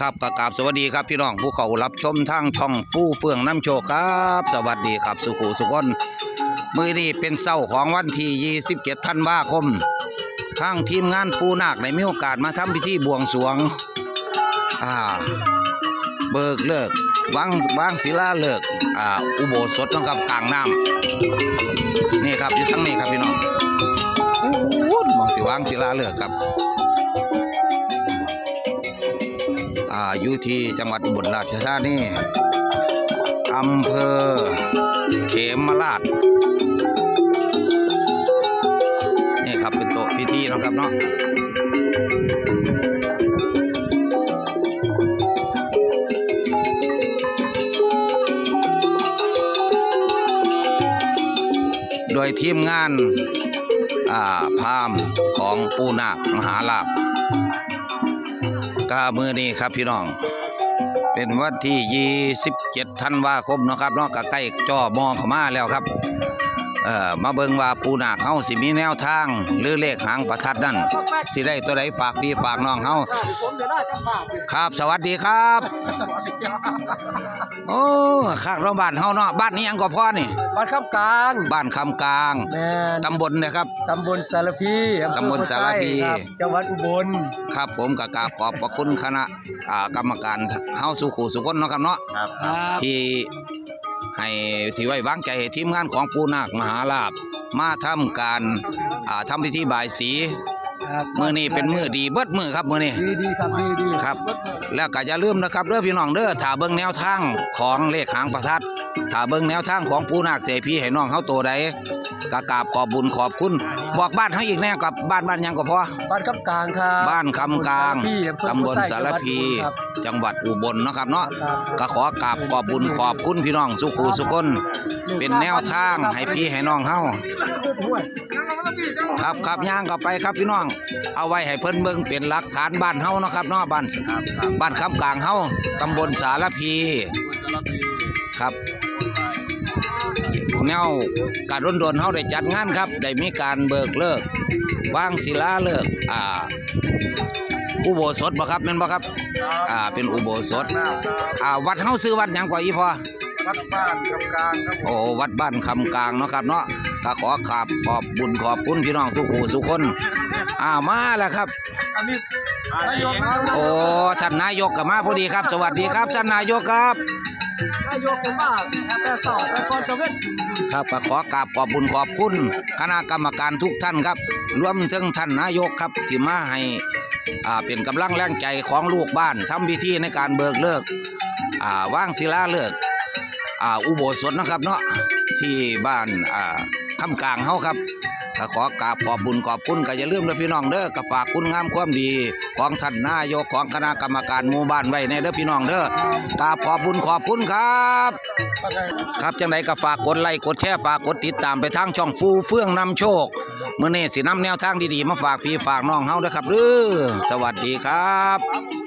ครับกระกาบสวัสดีครับพี่น้องผู้เขารับชมทางช่องฟู่เฟื่องน้ำโชคครับ สวัสดีครับสุขสุขนมือนี้เป็นเศร้าของวันที่27ธันวาคม ทางทีมงานปูนาคได้มีโอกาสมาทำพิธีบวงสรวง อ่า เบิกเลิกวางวางศิลาเลิกอ่าอุโบสถนะครับกลางน้ำนี่ครับอยู่ทั้งนี้ครับพี่น้องอู้หูมองสิวางศิลาเลิกครับ อายู่ที่จังหวัดอุบลราชธานีอำเภอเขมราชนี่ครับเป็นโต๊ะพิธีนะครับเนาะโดยทีมงานอ่าพามของปูนาคมหาลาภ กามือนี้ครับพี่น้อง เป็นวันที่ 27ธันวาคมนะครับนาะก็ใกล้จ่อมองเข้ามาแล้วครับ เอ่อมาเบิ่งว่าปูนาคเฮาสิมีแนวทาง หรือเลขหางประทัดนั่นสิได้ตัวใดฝากพี่ฝากน้องเฮาผมจะน่าจะฝากอยู่ครับสวัสดีครับ โอ้ข้างโรงบ้านเฮาเนาะบ้านนี้ยังก็พอนี่ บ้านข้ามกลางบ้านคำกลางแมนตำบลนะครับ ตำบลสารพีอำเภอตำบลสารพี โพไซครับจังหวัดอุบลครับผมก็กราบขอบพระคุณคณะอ่ากรรมการเฮาสุขุสุคนเนาะครับเนาะ ครับ ที่ ให้ที่ไว้วางใจให้ทีมงานของปูนาคมหาลาบมาทำการอ่าทำพิธีบายสีครับมือนี้เป็นมือดีเบิดมือครับมือนี้ดีดีครับดีดีครับ แล้วก็อย่าลืมนะครับเด้อพี่น้องเด้อถ้าเบิ่งแนวทางของเลขหางประทัด ถ้าเบิ่งแนวทางของปูนาคเสพีให้น้องเฮาโตใดก็กราบขอบบุญขอบคุณ บอกบ้านเฮาอีกแน่กับบ้านบ้านหยังก็พอ บ้านข้ามกลางครับบ้านคำกลางตำบลตำบลสาสารรพีพี ครับ จังหวัดอุบลเนาะครับเนาะครับก็ขอกราบขอบบุญขอบคุณพี่น้องสุขูสุคน เป็นแนวทางให้พี่ให้น้องเฮาครับครับย่างเข้าไปครับพี่น้อง เอาไว้ให้เพิ่นเบิ่งเป็นหลักฐานบ้านเฮาเนาะครับเนาะบ้านบ้านคำกลางเฮาตำบลสารพี ครับแนวการรนดนเฮาได้จัดงานครับได้มีการเบิกเลิกวางศิลาเลิกอ่าอุโบสถบ่ครับแม่นบ่ครับอ่าเป็นอุโบสถอ่าวัดเฮาซื้อวัดหยังก่อนอีพอวัดบ้านข้ามกลางครับโอ้วัดบ้านคำกลางเนาะครับเนาะก็ขอขอบขอบบุญขอบคุณพี่น้องทุกผู้ทุกคนอ่ามาแล้วครับอันนี้นายกนะโอ้ท่านนายกก็มาพอดีครับ สวัสดีครับท่านนายกครับนายกเป็นบ้าแต่สอบแต่ก่อนจะเว้นครับก็ขอกราบขอบบุญขอบคุณคณะกรรมการทุกท่านครับ รวมถึงท่านนายกครับที่มาให้อ่าเป็นกำลังแรงใจของลูกบ้านทำพิธีในการเบิกเลิกอ่าว่างศิลาเลิกอ่าอุโบสถนะครับเนาะที่บ้านอ่าคำกลางเฮาครับ ก็ขอกราบขอบบุญขอบคุณก็อย่าลืมนะพี่น้องเด้อก็ฝากคุณงามความดี ของท่านนายกของคณะกรรมการหมู่บ้านไว้ในเด้อพี่น้องเด้อกราบขอบบุญขอบคุณครับ ครับจังไดก็ฝากกดไลค์กดแชร์ฝากกดติดตามไปทางช่องฟูเฟื่องนำโชคเมื้อนี้สินำแนวทางดีๆ มาฝากพี่ฝากน้องเฮาเด้อครับเด้อสวัสดีครับ